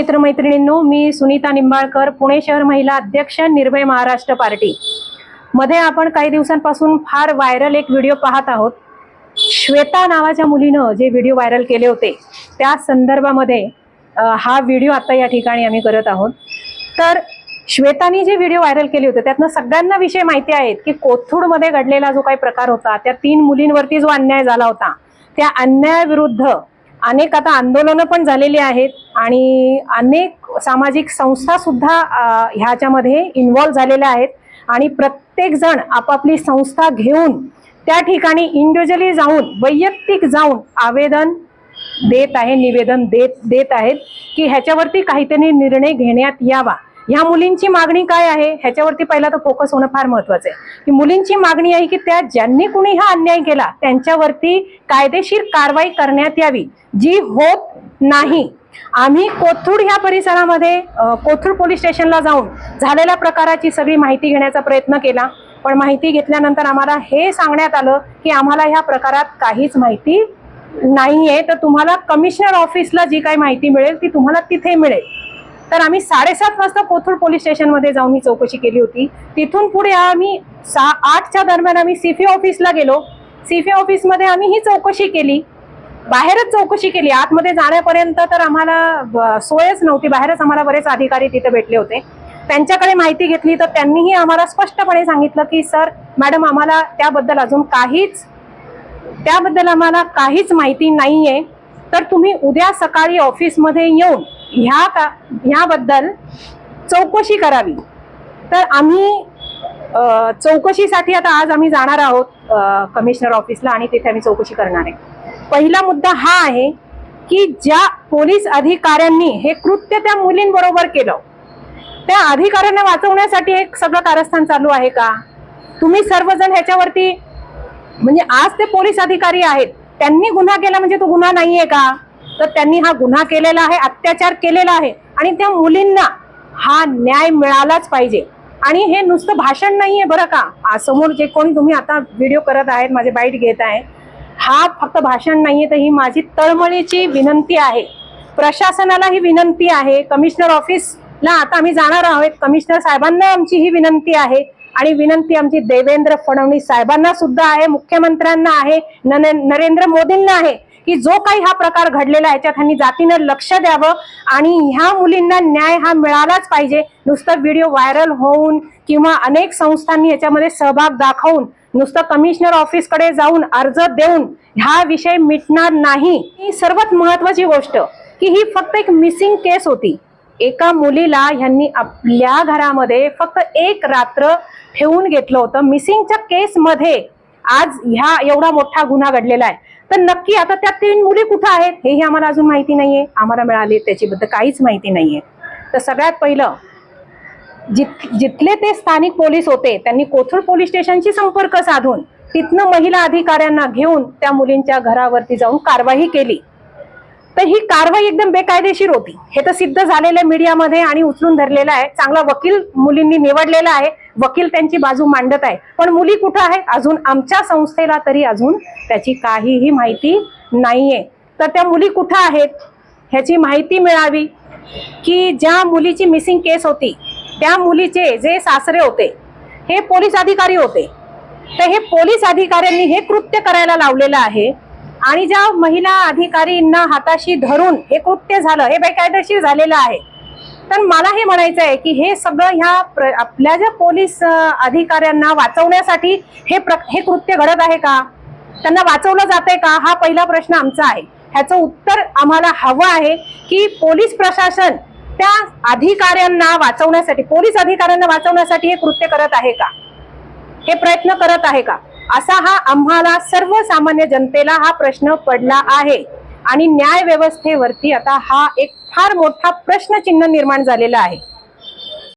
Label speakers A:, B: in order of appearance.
A: मित्रमैत्रिणींनो मी सुनीता निंबाळकर पुणे शहर महिला अध्यक्ष निर्भय महाराष्ट्र पार्टी. मध्ये आपण काही दिवसांपासून फार व्हायरल एक व्हिडिओ पाहत आहोत. श्वेता नावाच्या मुलीनं जे व्हिडिओ व्हायरल केले होते त्या संदर्भामध्ये हा व्हिडिओ आता या ठिकाणी आम्ही करत आहोत. तर श्वेतानी जे व्हिडिओ व्हायरल केले होते त्यातनं सगळ्यांना विषय माहिती आहेत की कोथरूडमध्ये घडलेला जो काही प्रकार होता त्या तीन मुलींवरती जो अन्याय झाला होता त्या अन्यायाविरुद्ध अनेक आता आंदोलनं पण झालेली आहेत आणि अनेक सामाजिक संस्था सुद्धा ह्याच्यामध्ये इन्व्हॉल्व झालेल्या आहेत. आणि प्रत्येक जण आपापली संस्था घेऊन त्या ठिकाणी इंडिव्हिज्युअली जाऊन वैयक्तिक जाऊन आवेदन देत आहे निवेदन देत देत आहेत की ह्याच्यावरती काहीतरी निर्णय घेण्यात यावा. ह्या मुलींची मागणी काय आहे? ह्याच्यावरती पहिला तर फोकस होणं फार महत्वाचं आहे. की मुलींची मागणी आहे की त्या ज्यांनी कुणी हा अन्याय केला त्यांच्यावरती कायदेशीर कारवाई करण्यात यावी. जी होत नाही. आम्ही कोथरूड ह्या परिसरामध्ये कोथरूड पोलीस स्टेशनला जाऊन झालेल्या प्रकाराची सगळी माहिती घेण्याचा प्रयत्न केला. पण माहिती घेतल्यानंतर आम्हाला हे सांगण्यात आलं की आम्हाला ह्या प्रकारात काहीच माहिती नाहीये. तर तुम्हाला कमिशनर ऑफिसला जी काही माहिती मिळेल ती तुम्हाला तिथे मिळेल. तर आम्ही साडेसात वाजता कोथरूड पोलीस स्टेशनमध्ये जाऊन ही चौकशी केली होती. तिथून पुढे आम्ही सा आठच्या दरम्यान आम्ही सीफी ऑफिसला गेलो. सीफी ऑफिसमध्ये आम्ही ही चौकशी केली. बाहेरच चौकशी केली. आतमध्ये जाण्यापर्यंत तर आम्हाला ब- सोयच नव्हती. बाहेरच आम्हाला बरेच अधिकारी तिथे भेटले होते. त्यांच्याकडे माहिती घेतली तर त्यांनीही आम्हाला स्पष्टपणे सांगितलं की सर मॅडम आम्हाला त्याबद्दल अजून काहीच त्याबद्दल आम्हाला काहीच माहिती नाहीये. तर तुम्ही उद्या सकाळी ऑफिसमध्ये येऊन ह्या का ह्याबद्दल चौकशी करावी. तर आम्ही चौकशीसाठी आता आज आम्ही जाणार आहोत कमिशनर ऑफिसला आणि तिथे आम्ही चौकशी करणार आहे. पहिला मुद्दा हा आहे की ज्या पोलीस अधिकाऱ्यांनी हे कृत्य त्या मुलींबरोबर केलं त्या अधिकाऱ्यांना वाचवण्यासाठी हे सगळं कारस्थान चालू आहे का? तुम्ही सर्वजण ह्याच्यावरती म्हणजे आज ते पोलीस अधिकारी आहेत त्यांनी गुन्हा केला म्हणजे तो गुन्हा नाहीये का? तर त्यांनी हा गुन्हा केलेला आहे अत्याचार केलेला आहे. आणि त्या मुलींना हा न्याय मिळालाच पाहिजे. आणि हे नुसतं भाषण नाहीये बरं का. समोर जे कोणी तुम्ही आता व्हिडिओ करत आहेत माझे बाईट घेत आहे हा फक्त भाषण नाहीये तर ही माझी तळमळीची विनंती आहे. प्रशासनाला ही विनंती आहे कमिशनर ऑफिसला आता आम्ही जाणार आहोत. कमिशनर साहेबांना आमची ही विनंती आहे. आणि विनंती आमची देवेंद्र फडणवीस साहेबांना सुद्धा आहे मुख्यमंत्र्यांना आहे नरेंद्र मोदींना आहे. की जो काही हा प्रकार घडलेला आहे याच्यात ह्यांनी जातीनं लक्ष द्यावं आणि ह्या मुलींना न्याय हा मिळालाच पाहिजे. नुसतं व्हिडिओ व्हायरल होऊन किंवा अनेक संस्थांनी याच्यामध्ये सहभाग दाखवून नुसतं कमिशनर ऑफिसकडे जाऊन अर्ज देऊन हा विषय मिटणार नाही. ही सर्वात महत्वाची गोष्ट की ही फक्त एक मिसिंग केस होती. एका मुलीला ह्यांनी आपल्या घरामध्ये फक्त एक रात्र ठेवून घेतलं होतं. मिसिंगच्या केसमध्ये आज ह्या एवढा मोठा गुन्हा घडलेला आहे. तर नक्की आता त्या तीन मुली कुठं आहेत हेही आम्हाला अजून माहिती नाहीये. आम्हाला मिळाली त्याच्याबद्दल काहीच माहिती नाहीये. तर सगळ्यात पहिलं जित जिथले ते स्थानिक पोलीस होते त्यांनी कोथरूड पोलीस स्टेशनशी संपर्क साधून तिथनं महिला अधिकाऱ्यांना घेऊन त्या मुलींच्या घरावरती जाऊन कारवाई केली. तर ही कारवाई एकदम बेकायदेशीर होती. हे तर सिद्ध झालेलं मीडियामध्ये आणि उचलून धरलेलं आहे. चांगला वकील मुलींनी निवडलेला आहे. वकील त्यांची बाजू मांडत आहे. पण मुली कुठं आहे? अजून आमच्या संस्थेला तरी अजून त्याची काहीही माहिती नाहीये. तर त्या मुली कुठं आहेत? ह्याची माहिती मिळावी की ज्या मुलीची मिसिंग केस होती त्या मुलीचे जे सासरे होते हे पोलीस अधिकारी होते. तर हे पोलीस अधिकाऱ्यांनी हे कृत्य करायला लावलेलं आहे आणि ज्या महिला अधिकारींना हाताशी धरून हे कृत्य झालं हे बेकायदेशीर झालेलं आहे. तर मला हे म्हणायचं आहे की हे सगळं ह्या प्र- आपल्या ज्या पोलीस अधिकाऱ्यांना वाचवण्यासाठी हे प्र हे कृत्य घडत आहे का? त्यांना वाचवलं जातंय का? हा पहिला प्रश्न आमचा आहे. ह्याचं उत्तर आम्हाला हवं आहे की पोलीस प्रशासन त्या अधिकाऱ्यांना वाचवण्यासाठी पोलीस अधिकाऱ्यांना वाचवण्यासाठी हे कृत्य करत आहे का? हे प्रयत्न करत आहे का? असा हा आम्हाला सर्वसामान्य जनतेला हा प्रश्न पडला आहे. आणि न्याय व्यवस्थेवरती आता हा एक फार मोठा प्रश्नचिन्ह निर्माण झालेला आहे.